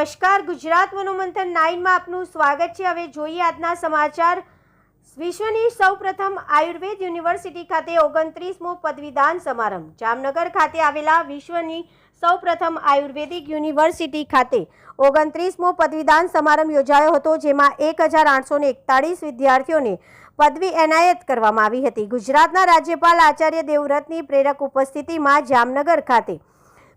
નમસ્કાર, ગુજરાત મનોમંથન નાઇનમાં આપનું સ્વાગત છે. હવે જોઈએ આજના સમાચાર. વિશ્વની સૌપ્રથમ આયુર્વેદ યુનિવર્સિટી ખાતે ઓગણત્રીસમો પદવીદાન સમારંભ. જામનગર ખાતે આવેલા વિશ્વની સૌપ્રથમ આયુર્વેદિક યુનિવર્સિટી ખાતે ઓગણત્રીસમો પદવીદાન સમારંભ યોજાયો હતો, જેમાં એક હજાર આઠસોને એકતાળીસ વિદ્યાર્થીઓને પદવી એનાયત કરવામાં આવી હતી. ગુજરાતના રાજ્યપાલ આચાર્ય દેવવ્રતની પ્રેરક ઉપસ્થિતિમાં જામનગર ખાતે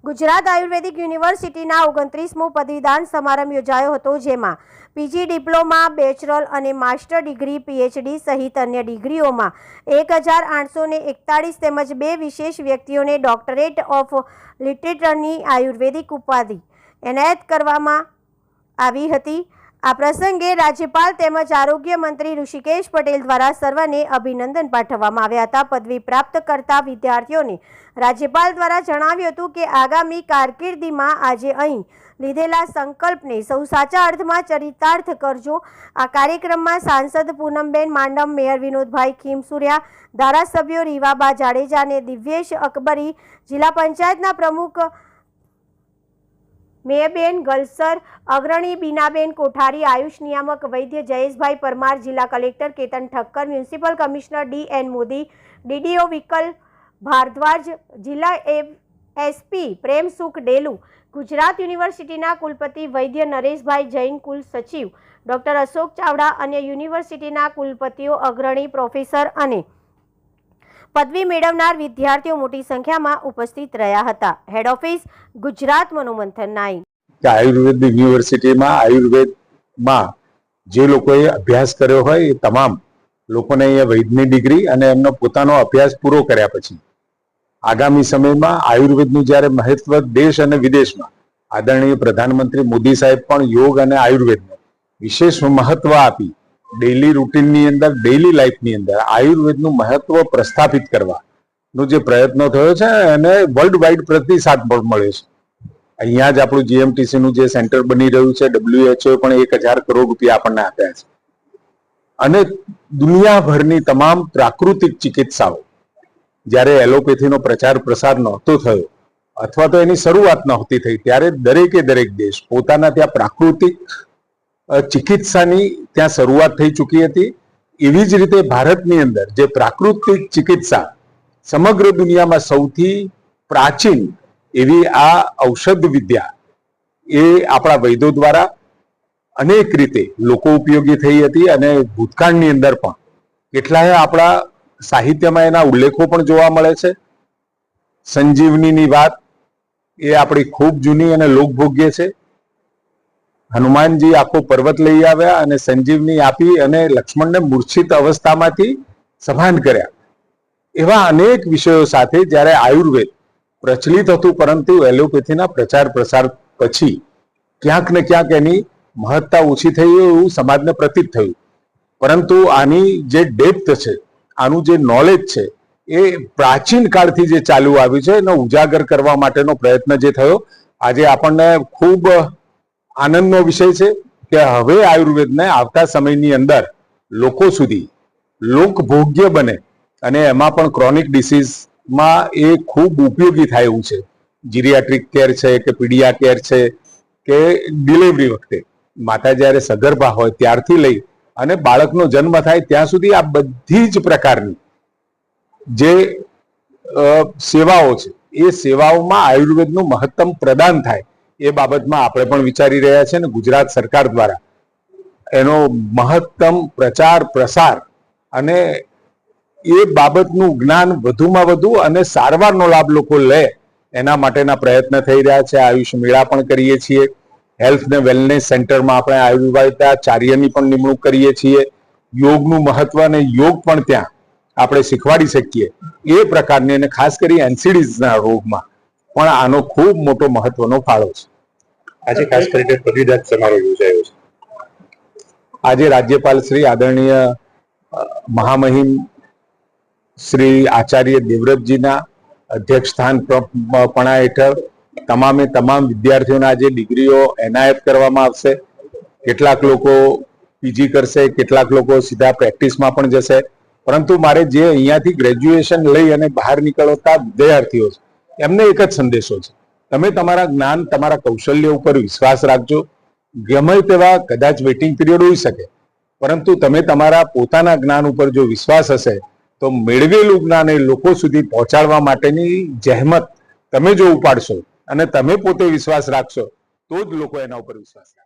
ગુજરાત આયુર્વેદિક યુનિવર્સિટીના ઓગણત્રીસમો પદવીદાન સમારંભ યોજાયો હતો, જેમાં પીજી ડિપ્લોમા, બેચરલ અને માસ્ટર ડિગ્રી, પીએચડી સહિત અન્ય ડિગ્રીઓમાં એક હજાર આઠસો ને એકતાળીસ તેમજ બે વિશેષ વ્યક્તિઓને ડોક્ટરેટ ઓફ લિટરેચરની આયુર્વેદિક ઉપાધિ એનાયત કરવામાં આવી હતી. આ પ્રસંગે રાજ્યપાલ તેમજ આરોગ્ય મંત્રી ઋષિકેશ પટેલ દ્વારા સર્વને અભિનંદન પાઠવવામાં આવ્યા હતા. પદવી પ્રાપ્ત કરતા વિદ્યાર્થીઓને રાજ્યપાલ દ્વારા જણાવ્યું હતું કે, આગામી કારકિર્દીમાં આજે અહીં લીધેલા સંકલ્પને સૌ સાચા અર્થમાં ચરિતાર્થ કરજો. આ કાર્યક્રમમાં સાંસદ પૂનમબેન માંડમ, મેયર વિનોદભાઈ ખીમસુર્યા ધારાસભ્યો રીવાબા જાડેજા અને દિવ્યેશ અકબરી, જિલ્લા પંચાયતના પ્રમુખ મેયબેન ગલસર, અગ્રણી બીનાબેન કોઠારી, આયુષ નિયામક વૈદ્ય જયેશભાઈ પરમાર, જિલ્લા collector Ketan Thakkar, municipal commissioner D N Modi, DDO Vikal Bhardwaj, જિલ્લા એસપી પ્રેમસુખ ડેલુ, ગુજરાત યુનિવર્સિટીના કુલપતિ વૈદ્ય નરેશભાઈ જૈન, કુલ સચિવ ડોક્ટર અશોક ચાવડા અને યુનિવર્સિટીના કુલપતિઓ અગ્રણી પ્રોફેસર અને પદવી મેળવનાર વિદ્યાર્થીઓ મોટી સંખ્યામાં ઉપસ્થિત રહ્યા હતા. હેડ ઓફિસ ગુજરાત મનોમંથન નાઈ આયુર્વેદ યુનિવર્સિટીમાં, આયુર્વેદમાં જે લોકોએ અભ્યાસ કર્યો હોય, એ તમામ લોકોને અહીંયા વૈદની ડિગ્રી અને એમનો પોતાનો અભ્યાસ પૂરો કર્યા પછી, આગામી સમયમાં આયુર્વેદનું જ્યારે મહત્વ દેશ અને વિદેશમાં, આદરણીય પ્રધાનમંત્રી મોદી સાહેબ પણ યોગ અને આયુર્વેદને વિશેષ મહત્વ આપી ડેઇલી રૂટીનની અંદર ડેઇલી લાઈફની અંદર આયુર્વેદનું મહત્વ પ્રસ્થાપિત કરવાનો જે પ્રયત્નો થયો છે એને વર્લ્ડ વાઇડ પ્રતિસાદ પણ મળ્યો છે. અહીંયા જ આપણું જીએમટીસી નું જે સેન્ટર બની રહ્યું છે ડબ્લ્યુએચઓ પણ એક હજાર કરોડ રૂપિયા આપણને આપ્યા છે. અને દુનિયાભરની તમામ પ્રાકૃતિક ચિકિત્સાઓ, જ્યારે એલોપેથીનો પ્રચાર પ્રસાર નહોતો થયો અથવા તો એની શરૂઆત નહોતી થઈ, ત્યારે દરેકે દરેક દેશ પોતાના ત્યાં પ્રાકૃતિક ચિકિત્સાની ત્યાં શરૂઆત થઈ ચૂકી હતી. એવી જ રીતે ભારતની અંદર જે પ્રાકૃતિક ચિકિત્સા સમગ્ર દુનિયામાં સૌથી પ્રાચીન એવી આ ઔષધ વિદ્યા એ આપણા વૈદો દ્વારા અનેક રીતે લોકો ઉપયોગી થઈ હતી અને ભૂતકાળની અંદર પણ. કેટલાય આપણા સાહિત્યમાં એના ઉલ્લેખો પણ જોવા મળે છે. સંજીવનીની વાત એ આપણી ખૂબ જૂની અને લોકભોગ્ય છે. હનુમાનજી આખો પર્વત લઈ આવ્યા અને સંજીવની આપી અને લક્ષ્મણને મૂર્છિત અવસ્થામાંથી સભાન કર્યા. એવા અનેક વિષયો સાથે જ્યારે આયુર્વેદ પ્રચલિત હતું પરંતુ એલોપેથીના પ્રચાર પ્રસાર પછી ક્યાંક ને ક્યાંક એની મહત્તા ઓછી થઈ એવું સમાજને પ્રતીત થયું. પરંતુ આની જે ડેપ્થ છે, આનું જે નોલેજ છે, એ પ્રાચીન કાળથી જે ચાલુ આવ્યું છે, એનો ઉજાગર કરવા માટેનો પ્રયત્ન જે થયો, આજે આપણને ખૂબ આનંદનો વિષય છે કે હવે આયુર્વેદને આવતા સમયની અંદર લોકો સુધી લોકભોગ્ય બને અને એમાં પણ ક્રોનિક ડિસીઝમાં એ ખૂબ ઉપયોગી થાય એવું છે. જીરિયાટ્રિક કેર છે કે પીડિયા કેર છે કે ડિલિવરી વખતે. માતા જ્યારે સગર્ભા હોય ત્યારથી લઈ અને બાળકનો જન્મ થાય ત્યાં સુધી આ બધી જ પ્રકારની જે સેવાઓ છે એ સેવાઓમાં આયુર્વેદનું મહત્તમ પ્રદાન થાય. એ બાબતમાં આપણે પણ વિચારી રહ્યા છે ને ગુજરાત સરકાર દ્વારા એનો મહત્તમ પ્રચાર, પ્રસાર અને એ બાબતનું જ્ઞાન વધુમાં વધુ અને સારવારનો લાભ લોકો લે એના માટેના પ્રયત્ન થઈ રહ્યા છે. આયુષ મેળા પણ કરીએ છીએ. હેલ્થ ને વેલનેસ સેન્ટરમાં આપણે આયુર્વેદાચાર્યની પણ નિમણૂક કરીએ છીએ. યોગનું મહત્વ અને યોગ પણ ત્યાં આપણે શીખવાડી શકીએ. એ પ્રકારની અને ખાસ કરી એનસીડીઝના રોગમાં પણ આનો ખૂબ મોટો મહત્વનો ફાળો છે. આજે ખાસ કરીને પદવીદાન સમારોહ યોજાયો છે. આજે રાજ્યપાલ શ્રી આદરણીય મહામહિમ શ્રી આચાર્ય દેવવ્રતજીના અધ્યક્ષ સ્થાન પણા હેઠળ તમામે તમામ વિદ્યાર્થીઓના આજે ડિગ્રીઓ એનાયત કરવામાં આવશે. કેટલાક લોકો પીજી કરશે કેટલાક લોકો સીધા પ્રેક્ટિસમાં પણ જશે. પરંતુ મારે જે અહીંયાથી ગ્રેજ્યુએશન લઈ અને બહાર નીકળતા વિદ્યાર્થીઓ છે એમને એક જ સંદેશો છે. તમે તમારા જ્ઞાન, તમારા કૌશલ્ય ઉપર વિશ્વાસ રાખજો. ગમે તેવા કદાચ વેઇટિંગ પિરિયડ હોઈ શકે. પરંતુ તમે તમારા પોતાના જ્ઞાન ઉપર જો વિશ્વાસ હશે, તો મેળવેલું જ્ઞાન એ લોકો સુધી પહોંચાડવા માટેની જહેમત તમે જો ઉપાડશો અને તમે પોતે વિશ્વાસ રાખશો, તો જ લોકો એના ઉપર વિશ્વાસ રાખશે.